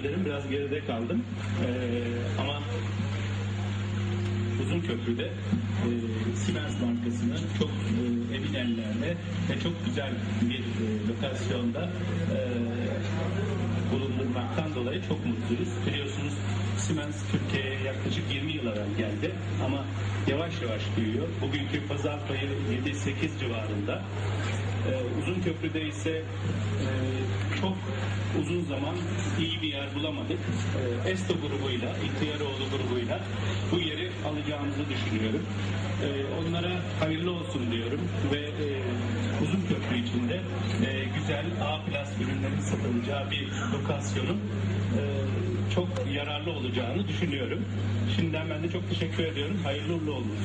ederim biraz geride kaldım. Ee, ama Uzun Köprü'de e, Siemens markasının çok e, emin ellerle ve çok güzel bir e, lokasyonda e, bulundurmaktan dolayı çok mutluyuz. Biliyorsunuz Siemens Türkiye'ye yaklaşık 20 yıl evvel geldi ama yavaş yavaş büyüyor. Bugünkü pazar payı 7-8 civarında. Ee, uzun köprüde ise e, çok uzun zaman iyi bir yer bulamadık. Ee, Esto grubuyla, İhtiyaroğlu grubuyla bu yeri alacağımızı düşünüyorum. Ee, onlara hayırlı olsun diyorum ve e, uzun köprü içinde e, güzel A plus ürünlerin satılacağı bir lokasyonun e, çok yararlı olacağını düşünüyorum. Şimdiden ben de çok teşekkür ediyorum. Hayırlı uğurlu olsun.